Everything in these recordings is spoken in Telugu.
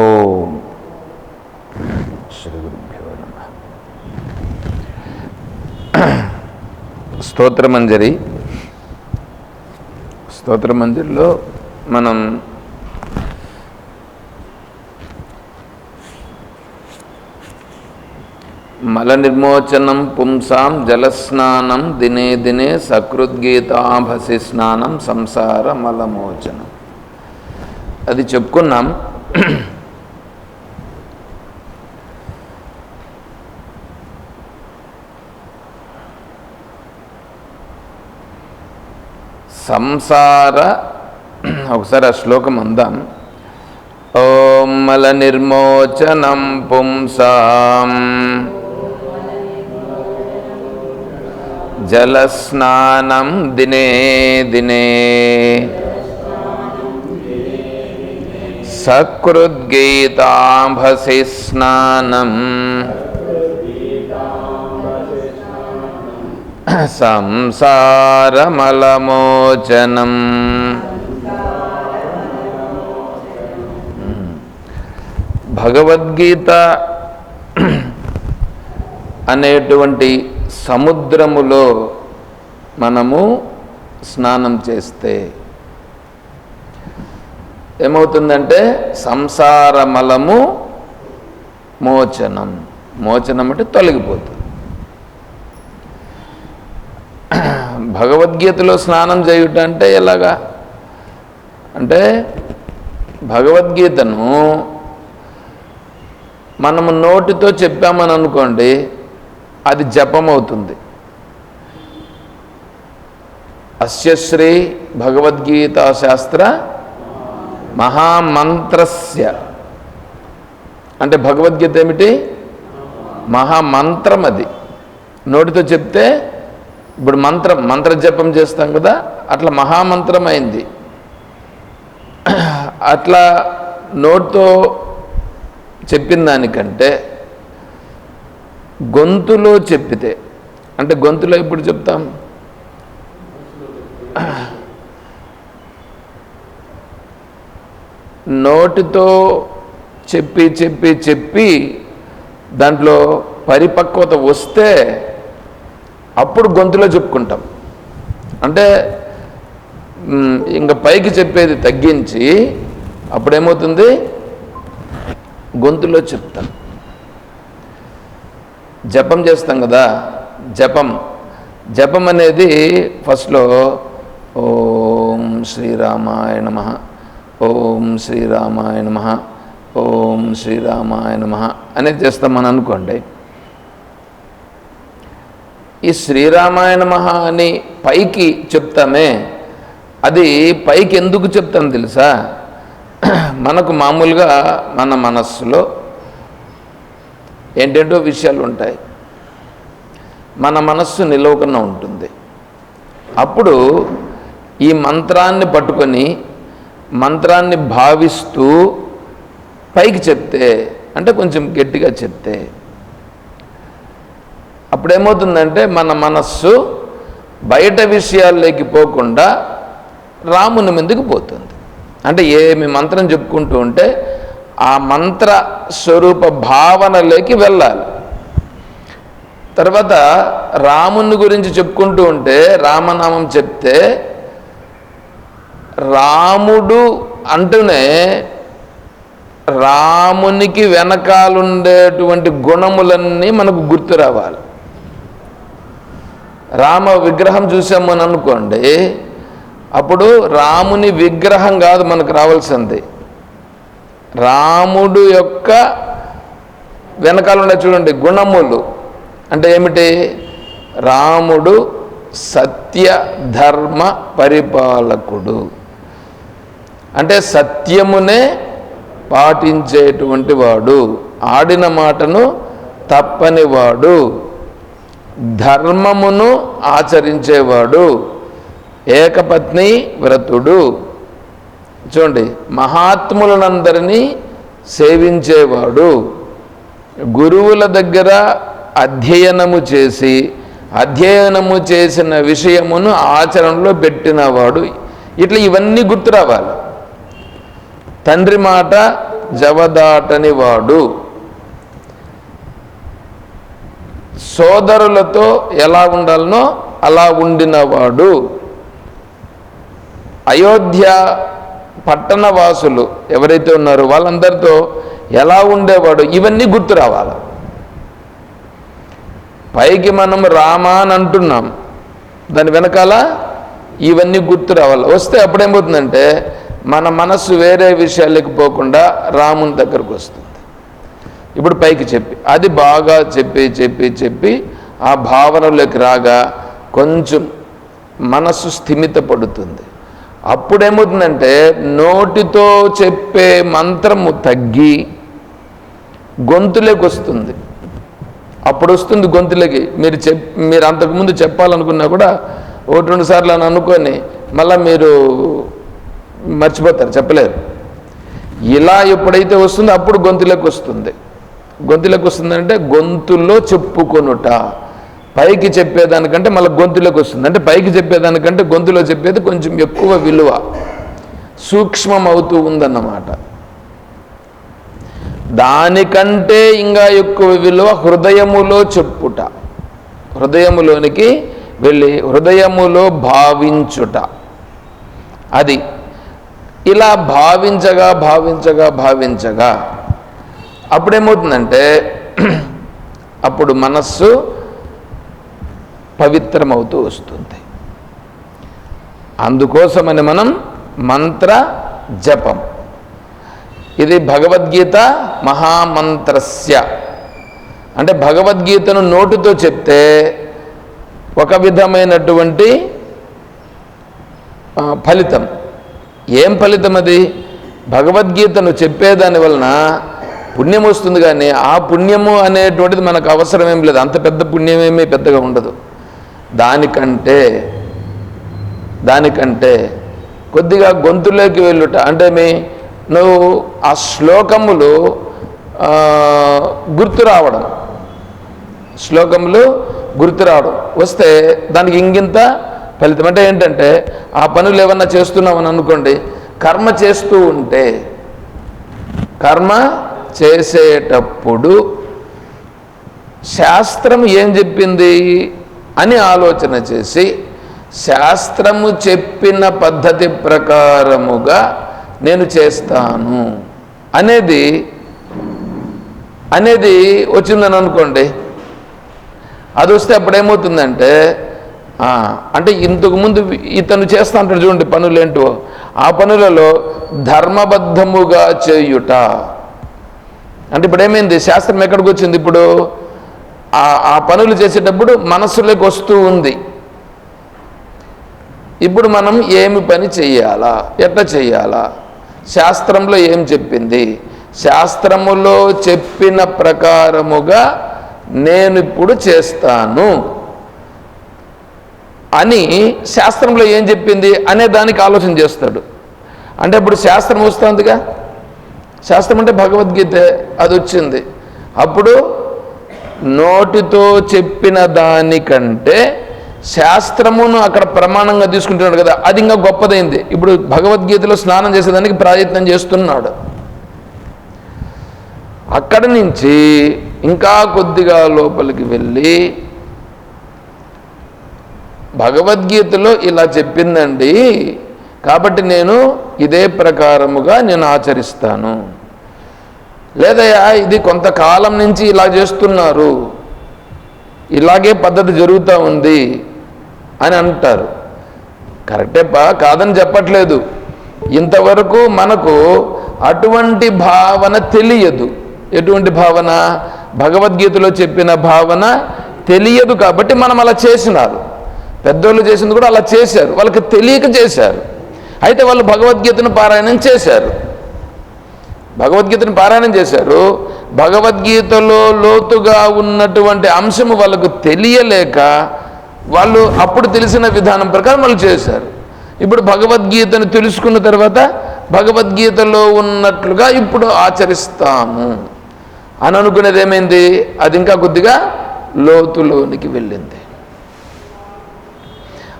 ఓం. శ్రీ గురుభ్యో నమ స్తోత్రమంజరి. స్తోత్రమంజరిలో మనం మల నిర్మోచనం పుంసాం జలస్నానం దినే దినే సకృద్గీతాభసి స్నానం సంసార మలమోచనం. అది చెప్పుకున్నాం. సంసార ఒకసారి ఆ శ్లోకం అందాం ఓం మల నిర్మోచనం పుంసాం. జలస్నానం దినే దినే. సకృద్గీతాభసి స్నానం. సంసారమలమోచనం. భగవద్గీత అనేటువంటి సముద్రములో మనము స్నానం చేస్తే ఏమవుతుందంటే సంసారమలము మోచనం. మోచనం అంటే తొలగిపోతుంది. భగవద్గీతలో స్నానం చేయుట అంటే ఎలాగా? అంటే భగవద్గీతను మనము నోటితో చెప్పామని అనుకోండి అది జపం అవుతుంది అస్యశ్రీ భగవద్గీత శాస్త్ర మహామంత్రస్య. అంటే భగవద్గీత ఏమిటి? మహామంత్రం అది నోటితో చెప్తే ఇప్పుడు మంత్రం మంత్ర జపం చేస్తాం కదా అట్లా మహామంత్రం అయింది అట్లా నోటితో చెప్పిన దానికంటే గొంతులో చెప్పితే అంటే గొంతులో ఇప్పుడు చెప్తాం? నోటితో చెప్పి చెప్పి చెప్పి దాంట్లో పరిపక్వత వస్తే అప్పుడు గొంతులో చెప్పుకుంటాం. అంటే ఇంకా పైకి చెప్పేది తగ్గించి అప్పుడేమవుతుంది? గొంతులో చెప్తాం. జపం చేస్తాం కదా జపం. జపం అనేది ఫస్ట్లో ఓం శ్రీరామాయ నమ ఓం శ్రీరామాయ నమ ఓం శ్రీరామాయ నమ అనేది చేస్తామని అనుకోండి. ఈ శ్రీరామాయణ మహా అని పైకి చెప్తామే. అది పైకి ఎందుకు చెప్తాం తెలుసా? మనకు మామూలుగా మన మనస్సులో ఏంటేంటో విషయాలు ఉంటాయి. మన మనస్సు నిలవకుండా ఉంటుంది. అప్పుడు ఈ మంత్రాన్ని పట్టుకొని మంత్రాన్ని భావిస్తూ పైకి చెప్తే అంటే కొంచెం గట్టిగా చెప్తే అప్పుడేమవుతుందంటే మన మనస్సు బయట విషయాల్లోకి పోకుండా రాముని మీదకి పోతుంది. అంటే ఏమి మంత్రం చెప్పుకుంటూ ఉంటే ఆ మంత్ర స్వరూప భావనలోకి వెళ్ళాలి. తర్వాత రాముని గురించి చెప్పుకుంటూ ఉంటే రామనామం చెప్తే రాముడు అంటూనే రామునికి వెనకాలుండేటువంటి గుణములన్నీ మనకు గుర్తు రావాలి. రామ విగ్రహం చూసామని అనుకోండి అప్పుడు రాముని విగ్రహం కాదు మనకు రావాల్సింది. రాముడు యొక్క వెనకాల ఉండే చూడండి గుణములు అంటే ఏమిటి? రాముడు సత్య ధర్మ పరిపాలకుడు. అంటే సత్యమునే పాటించేటువంటి వాడు ఆడిన మాటను తప్పనివాడు. ధర్మమును ఆచరించేవాడు ఏకపత్ని వ్రతుడు. చూడండి మహాత్ములనందరినీ సేవించేవాడు. గురువుల దగ్గర అధ్యయనము చేసి అధ్యయనము చేసిన విషయమును ఆచరణలో పెట్టినవాడు. ఇట్లా ఇవన్నీ గుర్తు రావాలి తండ్రి మాట జవదాటని వాడు సోదరులతో ఎలా ఉండాలనో అలా ఉండినవాడు. అయోధ్య పట్టణ వాసులు ఎవరైతే ఉన్నారో వాళ్ళందరితో ఎలా ఉండేవాడు? ఇవన్నీ గుర్తు రావాలి. పైకి మనం రామ అని అంటున్నాం. దాని వెనకాల ఇవన్నీ గుర్తు రావాలి. వస్తే అప్పుడేమవుతుందంటే మన మనస్సు వేరే విషయాలకు పోకుండా రాముని దగ్గరకు వస్తుంది. ఇప్పుడు పైకి చెప్పి అది బాగా చెప్పి చెప్పి చెప్పి ఆ భావనలోకి రాగా కొంచెం మనస్సు స్థిమిత పడుతుంది అప్పుడేమవుతుందంటే నోటితో చెప్పే మంత్రము తగ్గి గొంతులోకి వస్తుంది. అప్పుడు వస్తుంది గొంతులకి. మీరు చెప్ మీరు అంతకుముందు చెప్పాలనుకున్నా కూడా ఒకటి రెండు సార్లు అని అనుకొని మళ్ళీ మీరు మర్చిపోతారు చెప్పలేరు. ఇలా ఎప్పుడైతే వస్తుందో అప్పుడు గొంతులోకి వస్తుంది. గొంతులకు వస్తుందంటే గొంతుల్లో చెప్పుకొనుట. పైకి చెప్పేదానికంటే మళ్ళీ గొంతులోకి వస్తుంది అంటే పైకి చెప్పేదానికంటే గొంతులో చెప్పేది కొంచెం ఎక్కువ విలువ. సూక్ష్మం అవుతూ ఉందన్నమాట. దానికంటే ఇంకా ఎక్కువ విలువ హృదయములో చెప్పుట. హృదయములోనికి వెళ్ళి హృదయములో భావించుట. అది ఇలా భావించగా భావించగా భావించగా అప్పుడేమవుతుందంటే అప్పుడు మనస్సు పవిత్రమవుతూ వస్తుంది. అందుకోసమని మనం మంత్ర జపం. ఇది భగవద్గీత మహామంత్రస్య. అంటే భగవద్గీతను నోటితో చెప్తే ఒక విధమైనటువంటి ఫలితం. ఏం ఫలితం అది భగవద్గీతను చెప్పేదాని వలన పుణ్యం వస్తుంది కానీ ఆ పుణ్యము అనేటువంటిది మనకు అవసరం ఏం లేదు. అంత పెద్ద పుణ్యమేమీ పెద్దగా ఉండదు. దానికంటే దానికంటే కొద్దిగా గొంతులోకి వెళ్ళుట అంటే మీ నువ్వు ఆ శ్లోకములు గుర్తు రావడం. శ్లోకములు గుర్తు రావడం. వస్తే దానికి ఇంగింత ఫలితం. అంటే ఏంటంటే ఆ పనులు ఏమన్నా చేస్తున్నామని అనుకోండి కర్మ చేస్తూ ఉంటే కర్మ చేసేటప్పుడు శాస్త్రం ఏం చెప్పింది అని ఆలోచన చేసి శాస్త్రము చెప్పిన పద్ధతి ప్రకారముగా నేను చేస్తాను. అనేది అనేది వచ్చిందని అనుకోండి. అది వస్తే అప్పుడేమవుతుందంటే అంటే ఇంతకుముందు ఇతను చేస్తా అంటాడు చూడండి పనులు ఏంటో ఆ పనులలో ధర్మబద్ధముగా చేయుట. అంటే ఇప్పుడు ఏమైంది శాస్త్రం ఎక్కడికి వచ్చింది ఇప్పుడు? ఆ ఆ పనులు చేసేటప్పుడు మనస్సులోకి వస్తూ ఉంది. ఇప్పుడు మనం ఏమి పని చేయాలా? ఎట్లా చేయాలా? శాస్త్రంలో ఏం చెప్పింది? శాస్త్రములో చెప్పిన ప్రకారముగా నేను ఇప్పుడు చేస్తాను అని శాస్త్రంలో ఏం చెప్పింది? అనే దానికి ఆలోచన చేస్తాడు. అంటే ఇప్పుడు శాస్త్రం వస్తుందిగా? శాస్త్రం అంటే భగవద్గీత అది వచ్చింది అప్పుడు నోటితో చెప్పిన దానికంటే శాస్త్రమును అక్కడ ప్రమాణంగా తీసుకుంటున్నాడు కదా అది ఇంకా గొప్పదైంది. ఇప్పుడు భగవద్గీతలో స్నానం చేసేదానికి ప్రయత్నం చేస్తున్నాడు. అక్కడి నుంచి ఇంకా కొద్దిగా లోపలికి వెళ్ళి భగవద్గీతలో ఇలా చెప్పిందండి కాబట్టి నేను ఇదే ప్రకారముగా నేను ఆచరిస్తాను. లేదయ్యా ఇది కొంతకాలం నుంచి ఇలా చేస్తున్నారు. ఇలాగే పద్ధతి జరుగుతూ ఉంది అని అంటారు. కరెక్టేపా కాదని చెప్పట్లేదు. ఇంతవరకు మనకు అటువంటి భావన తెలియదు. ఎటువంటి భావన? భగవద్గీతలో చెప్పిన భావన తెలియదు కాబట్టి మనం అలా చేసినారు. పెద్దోళ్ళు చేసింది కూడా అలా చేశారు. వాళ్ళకి తెలియక చేశారు. అయితే వాళ్ళు భగవద్గీతను పారాయణం చేశారు. భగవద్గీతను పారాయణం చేశారు. భగవద్గీతలో లోతుగా ఉన్నటువంటి అంశము వాళ్ళకు తెలియలేక వాళ్ళు అప్పుడు తెలిసిన విధానం ప్రకారం వాళ్ళు చేశారు. ఇప్పుడు భగవద్గీతను తెలుసుకున్న తర్వాత భగవద్గీతలో ఉన్నట్లుగా ఇప్పుడు ఆచరిస్తాము. అని అనుకునేది ఏమైంది? అది ఇంకా కొద్దిగా లోతులోనికి వెళ్ళింది.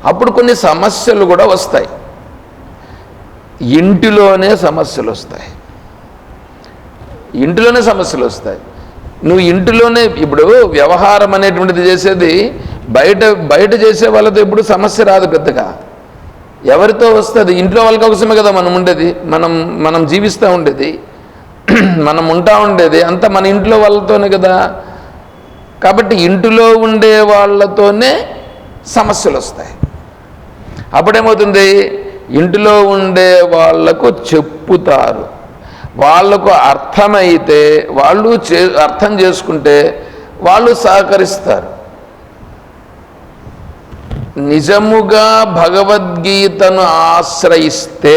అప్పుడు కొన్ని సమస్యలు కూడా వస్తాయి. ఇంటిలోనే సమస్యలు వస్తాయి. ఇంటిలోనే సమస్యలు వస్తాయి. నువ్వు ఇంటిలోనే ఇప్పుడు వ్యవహారం అనేటువంటిది చేసేది బయట బయట చేసే వాళ్ళతో ఇప్పుడు సమస్య రాదు పెద్దగా. ఎవరితో వస్తుంది? ఇంట్లో వాళ్ళకి అవసరమే కదా మనం ఉండేది. మనం మనం జీవిస్తూ ఉండేది. మనం ఉంటా ఉండేది. అంతా మన ఇంట్లో వాళ్ళతోనే కదా. కాబట్టి ఇంటిలో ఉండే వాళ్ళతోనే సమస్యలు వస్తాయి. అప్పుడేమవుతుంది? ఇంటిలో ఉండే వాళ్ళకు చెప్పుతారు. వాళ్ళకు అర్థమైతే వాళ్ళు చే అర్థం చేసుకుంటే వాళ్ళు సహకరిస్తారు. నిజముగా భగవద్గీతను ఆశ్రయిస్తే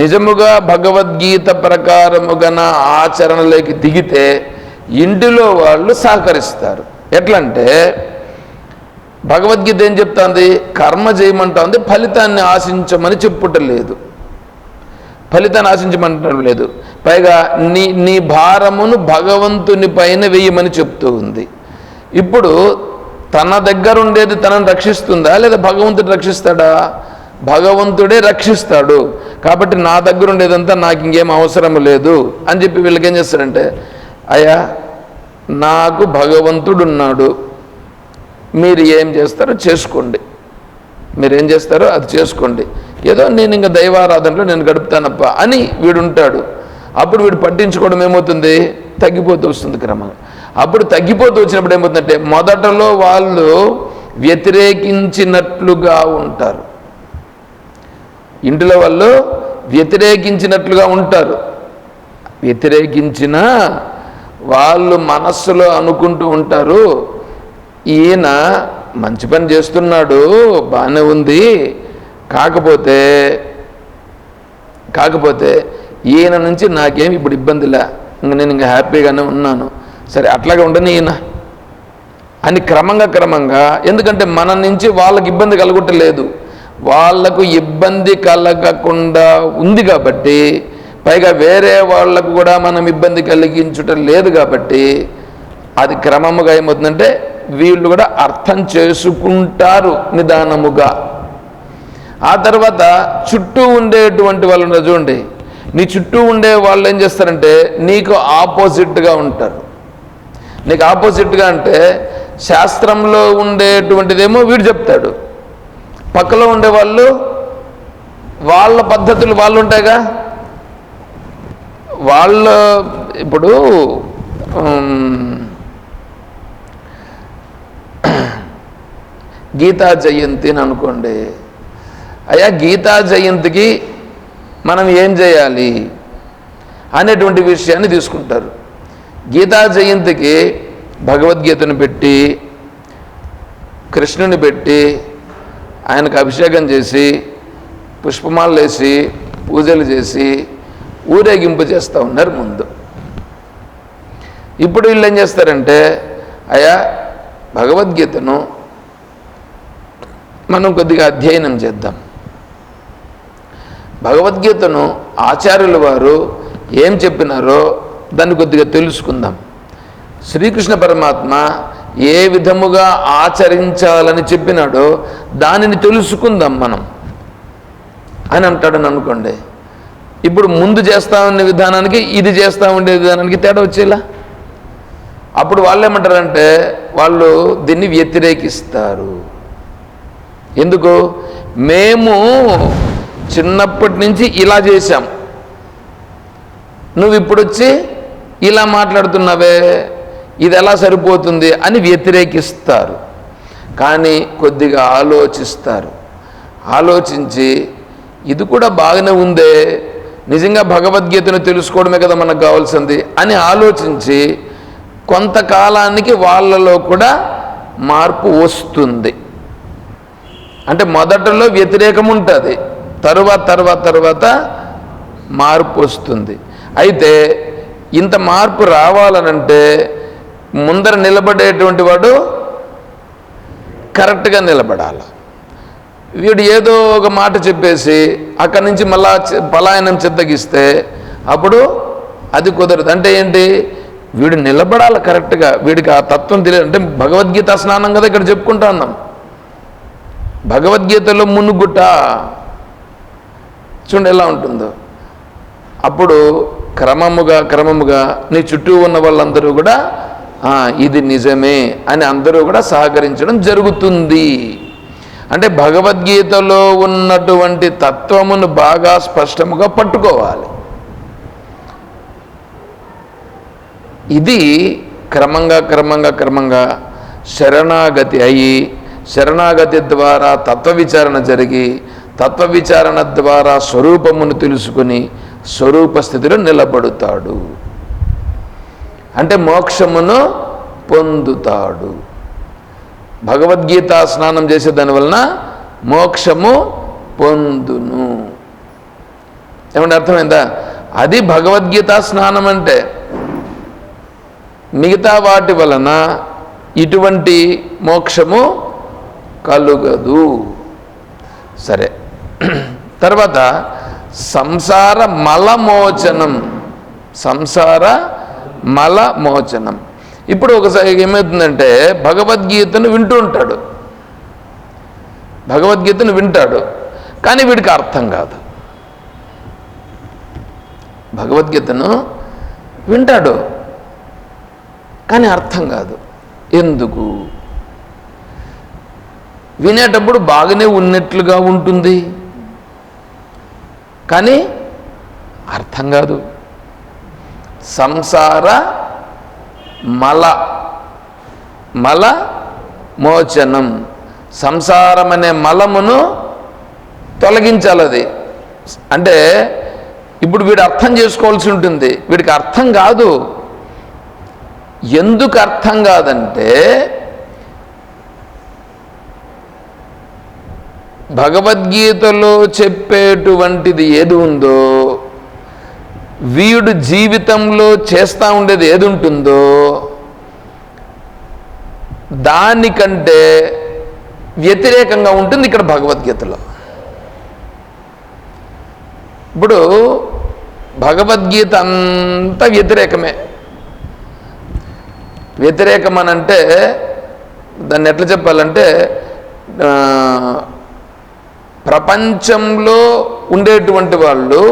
నిజముగా భగవద్గీత ప్రకారముగా ఆచరణలోకి దిగితే ఇంటిలో వాళ్ళు సహకరిస్తారు. ఎట్లంటే భగవద్గీత ఏం చెప్తాంది? కర్మ చేయమంటుంది ఫలితాన్ని ఆశించమని చెప్పుటలేదు ఫలితాన్ని ఆశించమంటడం లేదు. పైగా నీ నీ భారమును భగవంతుని పైన వేయమని చెప్తూ ఉంది. ఇప్పుడు తన దగ్గర ఉండేది తనను రక్షిస్తుందా లేదా భగవంతుడు రక్షిస్తాడా? భగవంతుడే రక్షిస్తాడు. కాబట్టి నా దగ్గర ఉండేదంతా నాకు ఇంకేం అవసరం లేదు అని చెప్పి వీళ్ళకి ఏం చేస్తారంటే అయ్యా నాకు భగవంతుడు ఉన్నాడు. మీరు ఏం చేస్తారో చేసుకోండి. మీరు ఏం చేస్తారో అది చేసుకోండి. ఏదో నేను ఇంకా దైవారాధనలో నేను గడుపుతానప్ప అని వీడు ఉంటాడు అప్పుడు వీడు పట్టించుకోవడం ఏమవుతుంది? తగ్గిపోతూ వస్తుంది క్రమంగా. అప్పుడు తగ్గిపోతూ వచ్చినప్పుడు ఏమవుతుందంటే మొదటలో వాళ్ళు వ్యతిరేకించినట్లుగా ఉంటారు. ఇంటిలో వాళ్ళు వ్యతిరేకించినట్లుగా ఉంటారు. వ్యతిరేకించిన వాళ్ళు మనస్సులో అనుకుంటూ ఉంటారు. ఈయన మంచి పని చేస్తున్నాడు బాగానే ఉంది. కాకపోతే కాకపోతే ఈయన నుంచి నాకేమి ఇప్పుడు ఇబ్బందిలే ఇంక నేను ఇంకా హ్యాపీగానే ఉన్నాను. సరే అట్లాగే ఉండని ఈయన. అని క్రమంగా క్రమంగా ఎందుకంటే మన నుంచి వాళ్ళకి ఇబ్బంది కలగొట్టలేదు. వాళ్ళకు ఇబ్బంది కలగకుండా ఉంది కాబట్టి పైగా వేరే వాళ్ళకు కూడా మనం ఇబ్బంది కలిగించటం లేదు కాబట్టి అది క్రమముగా ఏమవుతుందంటే వీళ్ళు కూడా అర్థం చేసుకుంటారు నిదానముగా. ఆ తర్వాత చుట్టూ ఉండేటువంటి వాళ్ళు ఉన్నారు. చూడండి నీ చుట్టూ ఉండే వాళ్ళు ఏం చేస్తారంటే నీకు ఆపోజిట్గా ఉంటారు. నీకు ఆపోజిట్గా అంటే శాస్త్రంలో ఉండేటువంటిదేమో వీడు చెప్తాడు. పక్కలో ఉండేవాళ్ళు వాళ్ళ పద్ధతులు వాళ్ళు ఉంటాయిగా? వాళ్ళ ఇప్పుడు గీతా జయంతి అని అనుకోండి. అయ్యా గీతా జయంతికి మనం ఏం చేయాలి అనేటువంటి విషయాన్ని తీసుకుంటారు. గీతా జయంతికి భగవద్గీతను పెట్టి కృష్ణుని పెట్టి ఆయనకు అభిషేకం చేసి పుష్పమాలు వేసి పూజలు చేసి ఊరేగింపు చేస్తూ ఉన్నారు ముందు. ఇప్పుడు వీళ్ళు ఏం చేస్తారంటే అయ్యా భగవద్గీతను మనం కొద్దిగా అధ్యయనం చేద్దాం. భగవద్గీతను ఆచార్యుల వారు ఏం చెప్పినారో దాన్ని కొద్దిగా తెలుసుకుందాం. శ్రీకృష్ణ పరమాత్మ ఏ విధముగా ఆచరించాలని చెప్పినాడో దానిని తెలుసుకుందాం మనం. అని అంటాడని అనుకోండి. ఇప్పుడు ముందు చేస్తా ఉండే విధానానికి ఇది చేస్తూ ఉండే విధానానికి తేడా వచ్చేలా? అప్పుడు వాళ్ళు ఏమంటారంటే వాళ్ళు దీన్ని వ్యతిరేకిస్తారు. ఎందుకు? మేము చిన్నప్పటి నుంచి ఇలా చేశాం. నువ్వు ఇప్పుడు వచ్చి ఇలా మాట్లాడుతున్నావే ఇది ఎలా సరిపోతుంది అని వ్యతిరేకిస్తారు. కానీ కొద్దిగా ఆలోచిస్తారు. ఆలోచించి ఇది కూడా బాగానే ఉందే నిజంగా భగవద్గీతను తెలుసుకోవడమే కదా మనకు కావాల్సింది అని ఆలోచించి కొంతకాలానికి వాళ్ళలో కూడా మార్పు వస్తుంది. అంటే మొదటలో వ్యతిరేకం ఉంటుంది తరువాత తర్వాత తర్వాత మార్పు వస్తుంది. అయితే ఇంత మార్పు రావాలనంటే ముందర నిలబడేటువంటి వాడు కరెక్ట్గా నిలబడాలి. వీడు ఏదో ఒక మాట చెప్పేసి అక్కడి నుంచి మళ్ళా పలాయనం చిత్తగిస్తే అప్పుడు అది కుదరదు. అంటే ఏంటి? వీడు నిలబడాలి కరెక్ట్గా. వీడికి ఆ తత్వం తెలియదు. అంటే భగవద్గీత స్నానం కదా ఇక్కడ చెప్పుకుంటా ఉన్నాం. భగవద్గీతలో మునుగుట చూడండి ఎలా ఉంటుందో. అప్పుడు క్రమముగా క్రమముగా నీ చుట్టూ ఉన్న వాళ్ళందరూ కూడా ఇది నిజమే అని అందరూ కూడా సహకరించడం జరుగుతుంది. అంటే భగవద్గీతలో ఉన్నటువంటి తత్వమును బాగా స్పష్టముగా పట్టుకోవాలి. ఇది క్రమంగా క్రమంగా క్రమంగా శరణాగతి అయి శరణాగతి ద్వారా తత్వ విచారణ జరిగి తత్వ విచారణ ద్వారా స్వరూపమును తెలుసుకుని స్వరూప స్థితిలో నిలబడుతాడు. అంటే మోక్షమును పొందుతాడు. భగవద్గీత స్నానం చేసే దానివలన మోక్షము పొందును. ఏమంటే అర్థమైందా? అది భగవద్గీత స్నానం అంటే మిగతా వాటి వలన ఇటువంటి మోక్షము కలుగదు. సరే తర్వాత సంసార మలమోచనం. సంసార మలమోచనం. ఇప్పుడు ఒకసారి ఏమవుతుందంటే భగవద్గీతను వింటూ ఉంటాడు. భగవద్గీతను వింటాడు. కానీ వీడికి అర్థం కాదు. భగవద్గీతను వింటాడు. కానీ అర్థం కాదు. ఎందుకు? వినేటప్పుడు బాగానే ఉన్నట్లుగా ఉంటుంది. కానీ అర్థం కాదు. సంసార మల మల మోచనం. సంసారం అనే మలమును తొలగించాలి అది. అంటే ఇప్పుడు వీడు అర్థం చేసుకోవాల్సి ఉంటుంది. వీడికి అర్థం కాదు. ఎందుకు అర్థం కాదంటే భగవద్గీతలో చెప్పేటువంటిది ఏది ఉందో వీడు జీవితంలో చేస్తూ ఉండేది ఏది ఉంటుందో దానికంటే వ్యతిరేకంగా ఉంటుంది ఇక్కడ భగవద్గీతలో. ఇప్పుడు భగవద్గీత అంతా వ్యతిరేకమే. వ్యతిరేకం అని అంటే దాన్ని ఎట్లా చెప్పాలంటే ప్రపంచంలో ఉండేటువంటి వాళ్ళు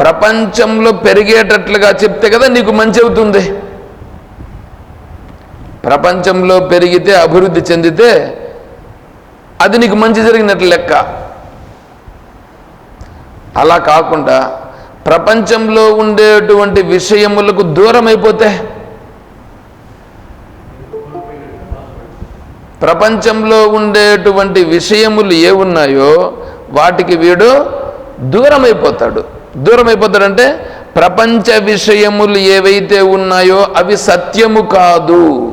ప్రపంచంలో పెరిగేటట్లుగా చెప్తే కదా నీకు మంచి అవుతుంది. ప్రపంచంలో పెరిగితే అభివృద్ధి చెందితే అది నీకు మంచి జరిగినట్లు లెక్క. అలా కాకుండా ప్రపంచంలో ఉండేటువంటి విషయములకు దూరం అయిపోతే ప్రపంచంలో ఉండేటువంటి విషయములు ఏ ఉన్నాయో వాటికి వీడు దూరమైపోతాడు. దూరమైపోతాడంటే ప్రపంచ విషయములు ఏవైతే ఉన్నాయో అవి సత్యము కాదు.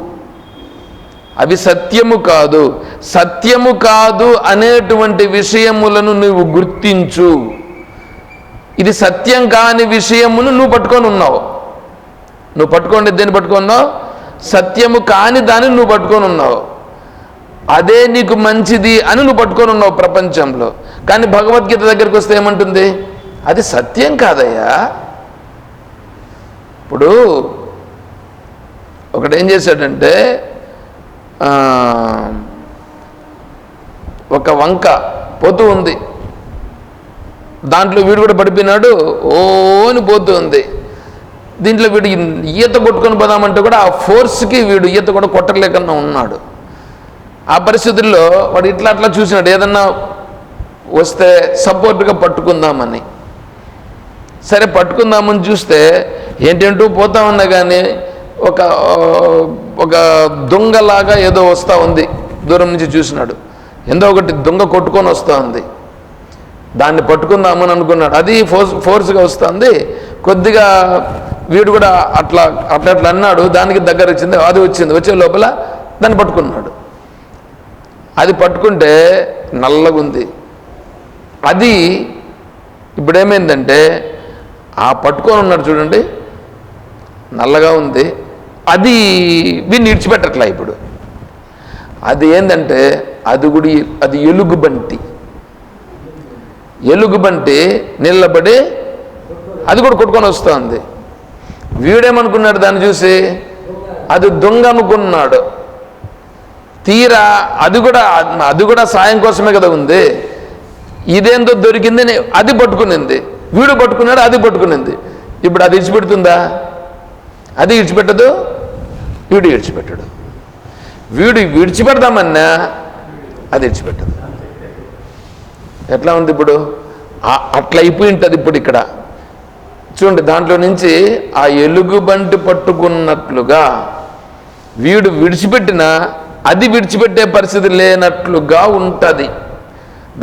అవి సత్యము కాదు. సత్యము కాదు అనేటువంటి విషయములను నువ్వు గుర్తించు. ఇది సత్యం కాని విషయమును నువ్వు పట్టుకొని ఉన్నావు. నువ్వు పట్టుకోండి దేన్ని పట్టుకున్నావు సత్యము కాని దాన్ని నువ్వు పట్టుకొని ఉన్నావు. అదే నీకు మంచిది అని నువ్వు పట్టుకొని ఉన్నావు ప్రపంచంలో. కానీ భగవద్గీత దగ్గరికి వస్తే ఏమంటుంది? అది సత్యం కాదయ్యా. ఇప్పుడు ఒకడు ఏం చేశాడంటే ఒక వంక పోతూ ఉంది. దాంట్లో వీడు కూడా పడిపోయినాడు. ఓని పోతూ ఉంది. దీంట్లో వీడు ఈత కొట్టుకొని పోదామంటే కూడా ఆ ఫోర్స్కి వీడు ఈత కూడా కొట్టలేకన్నా ఉన్నాడు. ఆ పరిస్థితుల్లో వాడు ఇట్లా అట్లా చూసినాడు ఏదన్నా వస్తే సపోర్ట్గా పట్టుకుందామని. సరే పట్టుకుందామని చూస్తే ఏంటంటూ పోతా ఉన్నా కానీ ఒక ఒక దొంగలాగా ఏదో వస్తూ ఉంది దూరం నుంచి చూసినాడు. ఎందో ఒకటి దొంగ కొట్టుకొని వస్తూ ఉంది. దాన్ని పట్టుకుందామని అనుకున్నాడు. అది ఫోర్స్ ఫోర్స్గా వస్తుంది. కొద్దిగా వీడు కూడా అట్లా అట్లా అట్లా అన్నాడు. దానికి దగ్గర వచ్చింది అది వచ్చింది. వచ్చే లోపల దాన్ని పట్టుకున్నాడు. అది పట్టుకుంటే నల్లగుంది. అది ఇప్పుడు ఏమైందంటే ఆ పట్టుకొని ఉన్నాడు చూడండి నల్లగా ఉంది. అది వీడిని ఇడిచిపెట్టట్లా ఇప్పుడు. అది ఏంటంటే అది గుడి అది ఎలుగుబంటి. ఎలుగుబంటి నిలబడి అది కూడా కొట్టుకొని వస్తుంది. వీడేమనుకున్నాడు దాన్ని చూసి? అది దొంగ అనుకున్నాడు. తీరా అది కూడా అది కూడా సాయం కోసమే కదా ఉంది. ఇదేందో దొరికింది అది పట్టుకునింది. వీడు పట్టుకున్నాడు అది పట్టుకునింది. ఇప్పుడు అది ఇడిచిపెడుతుందా అది ఇడిచిపెట్టదు వీడు ఇడిచిపెట్టడు వీడు విడిచిపెడదామన్నా అది ఇడిచిపెట్టదు ఎట్లా ఉంది ఇప్పుడు? ఆ- అట్లా అయిపోయి ఉంటుంది ఇప్పుడు ఇక్కడ. చూడండి దాంట్లో నుంచి ఆ ఎలుగుబంటి పట్టుకున్నట్లుగా వీడు విడిచిపెట్టిన అది విడిచిపెట్టే పరిస్థితి లేనట్లుగా ఉంటుంది.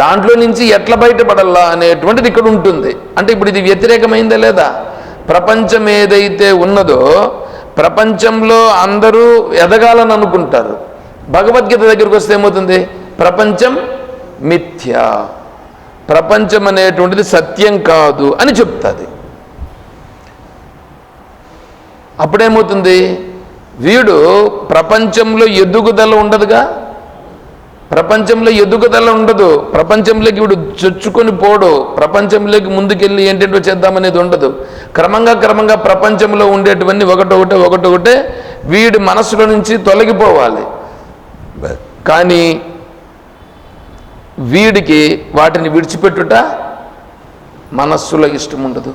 దాంట్లో నుంచి ఎట్లా బయటపడల్లా అనేటువంటిది ఇక్కడ ఉంటుంది. అంటే ఇప్పుడు ఇది వ్యతిరేకమైందా లేదా? ప్రపంచం ఏదైతే ఉన్నదో ప్రపంచంలో అందరూ ఎదగాలని అనుకుంటారు. భగవద్గీత దగ్గరికి వస్తే ఏమవుతుంది? ప్రపంచం మిథ్య. ప్రపంచం అనేటువంటిది సత్యం కాదు అని చెప్తుంది. అప్పుడేమవుతుంది? వీడు ప్రపంచంలో ఎదుగుదల ఉండదుగా? ప్రపంచంలో ఎదుగుదల ఉండదు. ప్రపంచంలోకి వీడు చొచ్చుకొని పోడు. ప్రపంచంలోకి ముందుకెళ్ళి ఏంటంటో చేద్దామనేది ఉండదు. క్రమంగా క్రమంగా ప్రపంచంలో ఉండేటివన్నీ ఒకటొకటే ఒకటొకటే వీడి మనసులో నుంచి తొలగిపోవాలి. కానీ వీడికి వాటిని విడిచిపెట్టుట మనస్సులో ఇష్టం ఉండదు.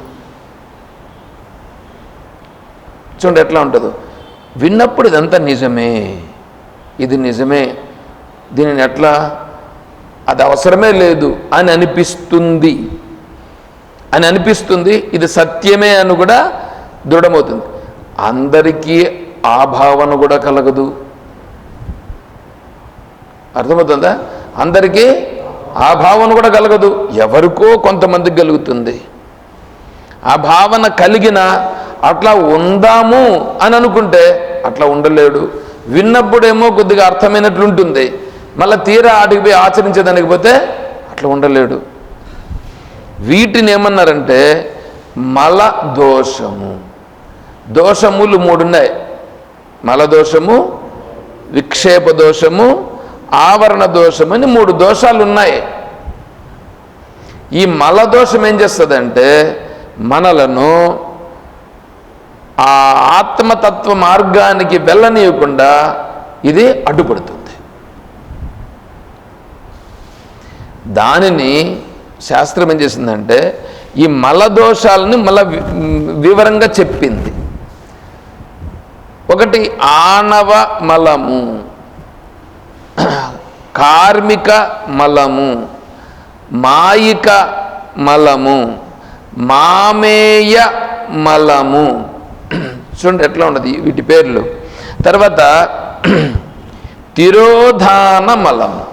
చూడండి ఎట్లా ఉంటుందో. విన్నప్పుడు ఇదంతా నిజమే. ఇది నిజమే. దీనిని ఎట్లా? అది అవసరమే లేదు అని అనిపిస్తుంది. అని అనిపిస్తుంది ఇది సత్యమే అని కూడా దృఢమవుతుంది. అందరికీ ఆ భావన కూడా కలగదు. అర్థమవుతుందా? అందరికీ ఆ భావన కూడా కలగదు. ఎవరికో కొంతమందికి కలుగుతుంది. ఆ భావన కలిగిన అట్లా ఉందాము అని అనుకుంటే అట్లా ఉండలేడు. విన్నప్పుడేమో కొద్దిగా అర్థమైనట్లుంటుంది. మళ్ళీ తీరా ఆటికి పోయి ఆచరించేదానికి పోతే అట్లా ఉండలేడు. వీటిని ఏమన్నారంటే మల దోషము. దోషములు మూడున్నాయి. మల దోషము విక్షేప దోషము ఆవరణ దోషం అని మూడు దోషాలు ఉన్నాయి ఈ మల దోషం ఏం చేస్తుందంటే మనలను ఆ ఆత్మతత్వ మార్గానికి వెళ్ళనీయకుండా ఇది అడ్డుపడుతుంది. దానిని శాస్త్రం ఏం చేసిందంటే ఈ మల దోషాలని మళ్ళా వివరంగా చెప్పింది. ఒకటి ఆనవ మలము కార్మిక మలము మాయిక మలము మామేయ మలము. చూడండి ఎట్లా ఉన్నది వీటి పేర్లు. తర్వాత తిరోధాన మలము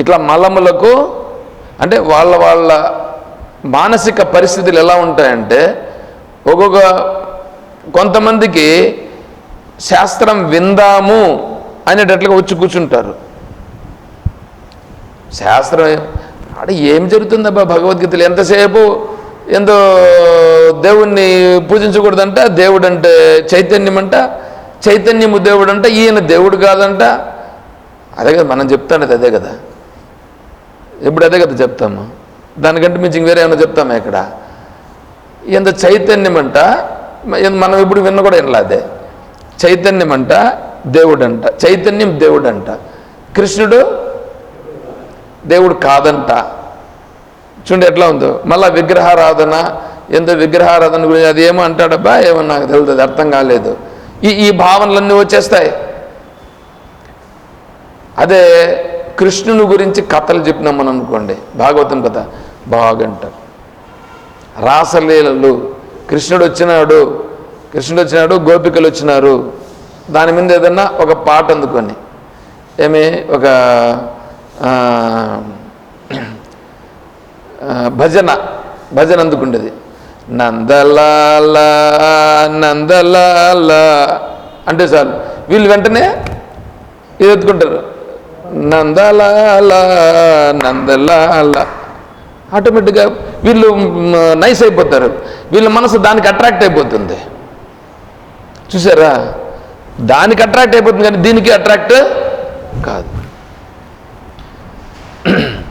ఇట్లా మలములకు అంటే వాళ్ళ వాళ్ళ మానసిక పరిస్థితులు ఎలా ఉంటాయంటే ఒక్కొక్క కొంతమందికి శాస్త్రం విందాము అనేటట్లుగా వచ్చి కూర్చుంటారు. శాస్త్రం అంటే ఏం జరుగుతుందబ్బా భగవద్గీతలు? ఎంతసేపు ఎంతో దేవుణ్ణి పూజించకూడదంట దేవుడు అంటే చైతన్యం అంట చైతన్యము దేవుడు అంట ఈయన దేవుడు కాదంట. అదే కదా మనం చెప్తానేది అదే కదా. ఎప్పుడు అదే కదా చెప్తాము. దానికంటే మించి ఇంక వేరే ఏమైనా చెప్తామా ఇక్కడ? ఎంత చైతన్యం అంట మనం ఇప్పుడు విన్న కూడా వినలే అదే. చైతన్యం అంట దేవుడు అంట చైతన్యం దేవుడు అంట కృష్ణుడు దేవుడు కాదంట. చూడండి ఎట్లా ఉందో. మళ్ళా విగ్రహారాధన ఎంతో విగ్రహారాధన గురించి అది ఏమో అంటాడబ్బా? ఏమో నాకు తెలియదు అర్థం కాలేదు. ఈ ఈ భావనలన్నీ వచ్చేస్తాయి. అదే కృష్ణుని గురించి కథలు చెప్పినాం మనం అనుకోండి. భాగవతం కథ బాగంటారు. రాసలీలలు కృష్ణుడు వచ్చినాడు కృష్ణుడు వచ్చినాడు గోపికలు వచ్చినారు. దాని మీద ఏదన్నా ఒక పాట అందుకొని. ఏమి? ఒక భజన భజన అందుకుండేది. నందలాల నందలాల. అంటే చాలు వీళ్ళు వెంటనే ఎత్తుకుంటారు నందలాల నందలాల. ఆటోమేటిక్గా వీళ్ళు నైస్ అయిపోతారు. వీళ్ళ మనసు దానికి అట్రాక్ట్ అయిపోతుంది. చూసారా? దానికి అట్రాక్ట్ అయిపోతుంది కానీ దీనికి అట్రాక్ట్ కాదు.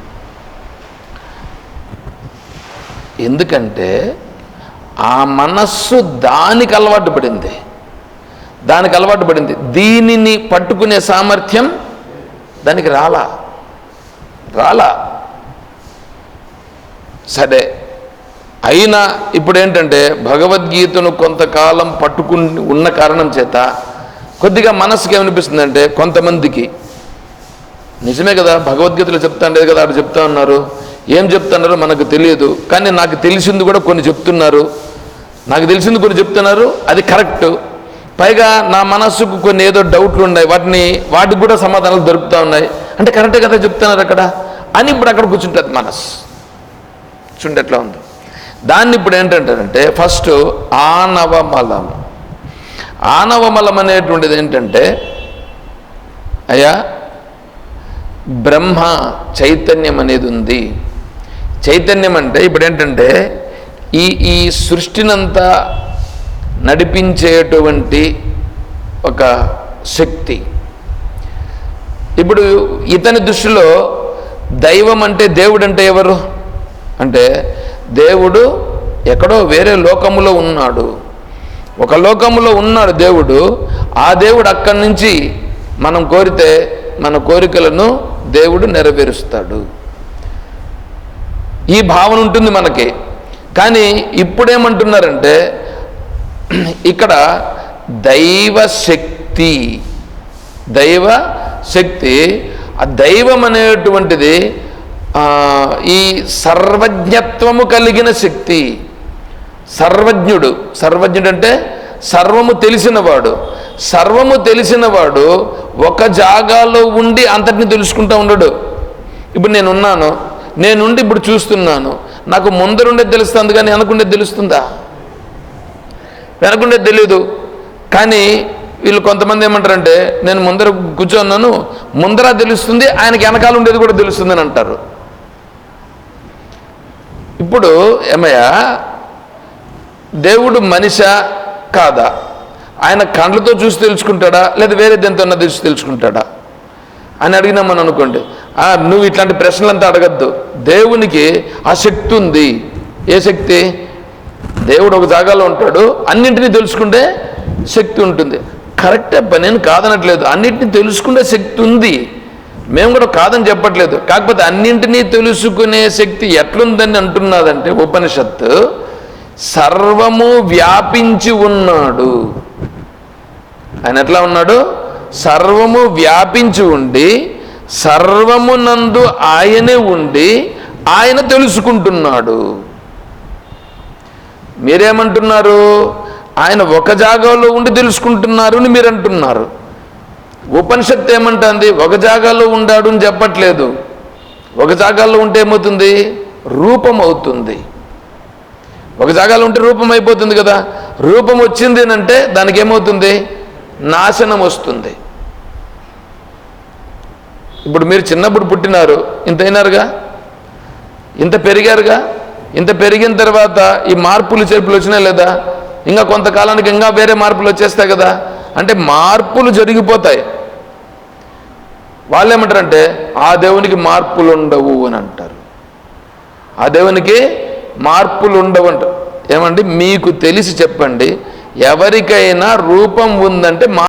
ఎందుకంటే ఆ మనస్సు దానికి అలవాటు పడింది. దానికి అలవాటు పడింది. దీనిని పట్టుకునే సామర్థ్యం దానికి రాలా. రాలా. సరే. అయినా ఇప్పుడు ఏంటంటే భగవద్గీతను కొంతకాలం పట్టుకుని ఉన్న కారణం చేత కొద్దిగా మనసుకి ఏమనిపిస్తుందంటే కొంతమందికి. నిజమే కదా భగవద్గీతలో చెప్తా ఉండేది కదా అక్కడ చెప్తా ఉన్నారు. ఏం చెప్తున్నారో మనకు తెలియదు. కానీ నాకు తెలిసింది కూడా కొన్ని చెప్తున్నారు. నాకు తెలిసింది కొన్ని చెప్తున్నారు అది కరెక్ట్. పైగా నా మనస్సుకు కొన్ని ఏదో డౌట్లు ఉన్నాయి వాటిని వాటికి కూడా సమాధానాలు దొరుకుతూ ఉన్నాయి. అంటే కరెక్టే కదా చెప్తున్నారు అక్కడ? అని ఇప్పుడు అక్కడ కూర్చుంటుంది మనస్సు. చూడండి ఎట్లా ఉందో. దాన్ని ఇప్పుడు ఏంటంటారంటే ఫస్ట్ ఆనవమలం. ఆనవమలం అనేటువంటిది ఏంటంటే అయ్యా బ్రహ్మ చైతన్యం అనేది ఉంది. చైతన్యం అంటే ఇప్పుడు ఏంటంటే ఈ ఈ సృష్టినంతా నడిపించేటువంటి ఒక శక్తి. ఇప్పుడు ఇతని దృష్టిలో దైవం అంటే దేవుడు అంటే ఎవరు? అంటే దేవుడు ఎక్కడో వేరే లోకములో ఉన్నాడు. ఒక లోకములో ఉన్నాడు దేవుడు. ఆ దేవుడు అక్కడి నుంచి మనం కోరితే మన కోరికలను దేవుడు నెరవేరుస్తాడు. ఈ భావన ఉంటుంది మనకి. కానీ ఇప్పుడేమంటున్నారంటే ఇక్కడ దైవ శక్తి దైవ శక్తి ఆ దైవం అనేటువంటిది ఈ సర్వజ్ఞత్వము కలిగిన శక్తి. సర్వజ్ఞుడు సర్వజ్ఞుడు అంటే సర్వము తెలిసినవాడు. సర్వము తెలిసినవాడు ఒక జాగాలో ఉండి అంతటిని తెలుసుకుంటూ ఉండడు. ఇప్పుడు నేను ఉన్నాను నేనుండి ఇప్పుడు చూస్తున్నాను. నాకు ముందరుండేది తెలుస్తుంది కానీ వెనకుండేది తెలుస్తుందా? వెనకుండేది తెలియదు కానీ వీళ్ళు కొంతమంది ఏమంటారంటే నేను ముందర కూర్చోన్నాను ముందర తెలుస్తుంది ఆయనకి వెనకాల ఉండేది కూడా తెలుస్తుంది అని అంటారు. ఇప్పుడు ఏమయ్యా దేవుడు మనిష కాదా? ఆయన కండ్లతో చూసి తెలుసుకుంటాడా? లేదా వేరే దేంతో చూసి తెలుసుకుంటాడా? అని అడిగినామని అనుకోండి. నువ్వు ఇట్లాంటి ప్రశ్నలంతా అడగద్దు. దేవునికి ఆ శక్తి ఉంది. ఏ శక్తి? దేవుడు ఒక జాగాలో ఉంటాడు. అన్నింటినీ తెలుసుకుంటే శక్తి ఉంటుంది. కరెక్టే అబ్బా నేను కాదనట్లేదు. అన్నింటినీ తెలుసుకునే శక్తి ఉంది. మేము కూడా కాదని చెప్పట్లేదు. కాకపోతే అన్నింటినీ తెలుసుకునే శక్తి ఎట్లుందని అంటున్నదంటే ఉపనిషత్తు సర్వము వ్యాపించి ఉన్నాడు. ఆయన ఎట్లా ఉన్నాడు? సర్వము వ్యాపించి ఉండి సర్వమునందు ఆయనే ఉండి ఆయన తెలుసుకుంటున్నాడు. మీరేమంటున్నారు? ఆయన ఒక జాగాలో ఉండి తెలుసుకుంటున్నారు అని మీరు అంటున్నారు ఉపనిషత్తు ఏమంటుంది? ఒక జాగాలో ఉండాడు అని చెప్పట్లేదు. ఒక జాగాలో ఉంటే ఏమవుతుంది? రూపం అవుతుంది. ఒక జాగాలో ఉంటే రూపం అయిపోతుంది కదా. రూపం వచ్చింది అంటే దానికి ఏమవుతుంది? నాశనం వస్తుంది. ఇప్పుడు మీరు చిన్నప్పుడు పుట్టినారు ఇంత అయినారుగా ఇంత పెరిగారుగా? ఇంత పెరిగిన తర్వాత ఈ మార్పులు చేర్పులు వచ్చినాయి లేదా? ఇంకా కొంతకాలానికి ఇంకా వేరే మార్పులు వచ్చేస్తాయి కదా? అంటే మార్పులు జరిగిపోతాయి. వాళ్ళు ఏమంటారంటే ఆ దేవునికి మార్పులు ఉండవు అని అంటారు. ఆ దేవునికి మార్పులు ఉండవు అంటారు ఏమండి? మీకు తెలిసి చెప్పండి ఎవరికైనా రూపం ఉందంటే మా